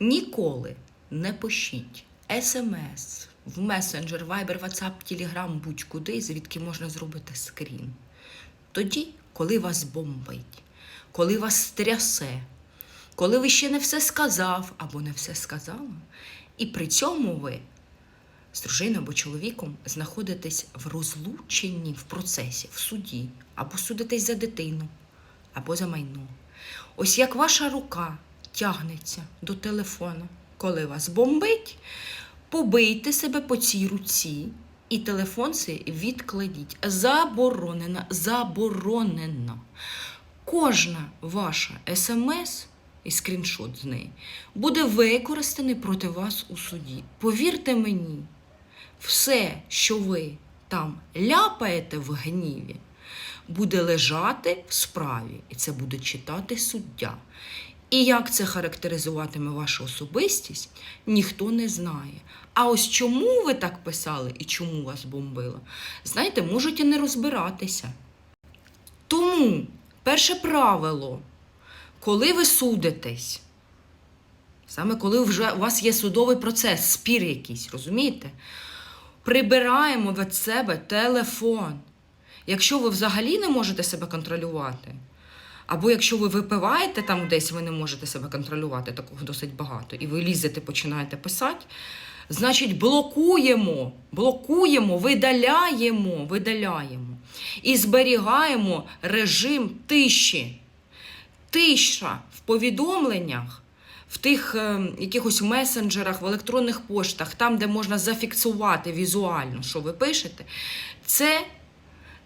Ніколи не пишіть смс в месенджер, Viber, WhatsApp, Telegram, будь-куди, звідки можна зробити скрін. Тоді, коли вас бомбить, коли вас трясе, коли ви ще не все сказав або не все сказала, і при цьому ви з дружиною або чоловіком знаходитесь в розлученні в процесі, в суді, або судитесь за дитину, або за майно. Ось як ваша рука тягнеться до телефону, коли вас бомбить, побийте себе по цій руці і телефон відкладіть. Заборонено, заборонено. Кожна ваша смс і скріншот з неї буде використаний проти вас у суді. Повірте мені, все, що ви там ляпаєте в гніві, буде лежати в справі, і це буде читати суддя. І як це характеризуватиме вашу особистість, ніхто не знає. А ось чому ви так писали і чому вас бомбило, знаєте, можуть і не розбиратися. Тому перше правило, коли ви судитесь, саме коли вже у вас є судовий процес, спір якийсь, розумієте? Прибираємо від себе телефон. Якщо ви взагалі не можете себе контролювати, або якщо ви випиваєте там десь, ви не можете себе контролювати, такого досить багато, і ви лізете, починаєте писати, значить блокуємо, блокуємо, видаляємо, видаляємо і зберігаємо режим тиші. Тиша в повідомленнях, в тих е, якихось месенджерах, в електронних поштах, там, де можна зафіксувати візуально, що ви пишете, це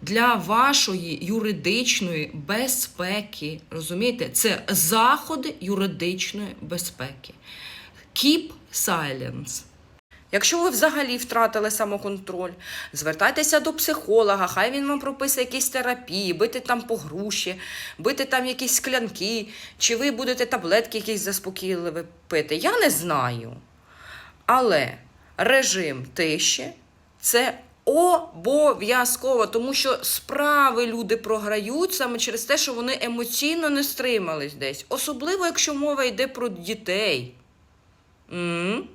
для вашої юридичної безпеки. Розумієте? Це заходи юридичної безпеки. Keep silence. Якщо ви взагалі втратили самоконтроль, звертайтеся до психолога, хай він вам прописує якісь терапії, бити там по груші, бити там якісь склянки, чи ви будете таблетки якісь заспокійливі пити. Я не знаю. Але режим тиші це обов'язково, тому що справи люди програють саме через те, що вони емоційно не стримались десь. Особливо, якщо мова йде про дітей. м